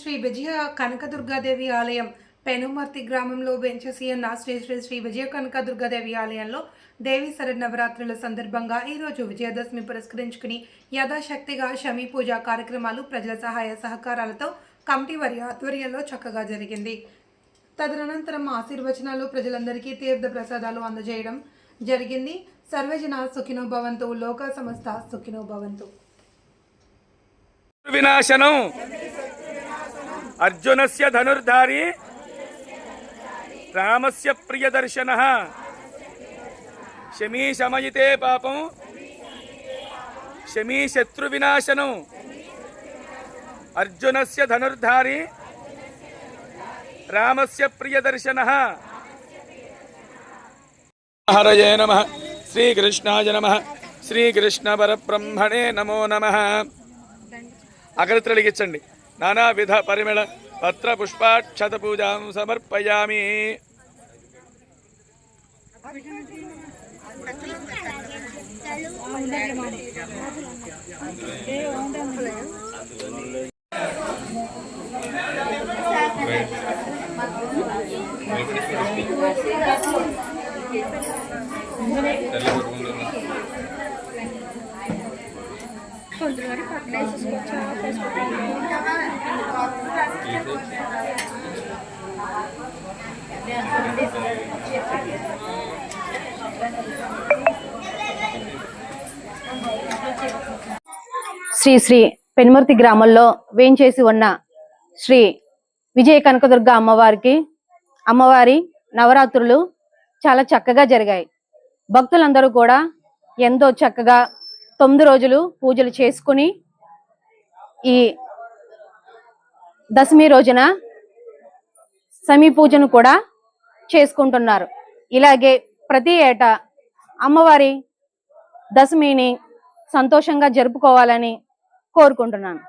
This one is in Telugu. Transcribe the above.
శ్రీ విజయ కనకదుర్గాదేవి ఆలయం పెనుమర్తి గ్రామంలో వెంచేసి ఉన్న శ్రీ శ్రీ శ్రీ విజయ కనకదుర్గాదేవి ఆలయంలో దేవి శరన్నవరాత్రుల సందర్భంగా ఈరోజు విజయదశమి పురస్కరించుకుని యథాశక్తిగా శమీ పూజ కార్యక్రమాలు ప్రజల సహాయ సహకారాలతో కమిటీ వారి ఆధ్వర్యంలో చక్కగా జరిగింది. తదనంతరం ఆశీర్వచనాలు ప్రజలందరికీ తీర్థ ప్రసాదాలు అందజేయడం జరిగింది. సర్వజన సుఖినో భవంతు లోక సంస్థ సుఖినో భవంతు వినాశనం. అర్జునస్య ధనుర్ధారి రామస్య ప్రియదర్శన. శమీ శమయితే పాపం. శమీ శత్రు వినాశనం అర్జునస్య ధనుర్ధారి రామస్య ప్రియదర్శన. హరయే నమ. శ్రీకృష్ణాయ నమ. శ్రీకృష్ణ పరబ్రహ్మణే నమో. నమ అగరత్రలిగించండి నానావిధ పరిమళ పత్ర శ్రీ శ్రీ పెనుమర్తి గ్రామంలో వేంచేసి ఉన్న శ్రీ విజయ కనకదుర్గ అమ్మవారికి అమ్మవారి నవరాత్రులు చాలా చక్కగా జరిగాయి. భక్తులందరూ కూడా ఎంతో చక్కగా తొమ్మిది రోజులు పూజలు చేసుకుని ఈ దశమి రోజున సమీ పూజను కూడా చేసుకుంటున్నారు. ఇలాగే ప్రతి ఏటా అమ్మవారి దశమిని సంతోషంగా జరుపుకోవాలని కోరుకుంటున్నాను.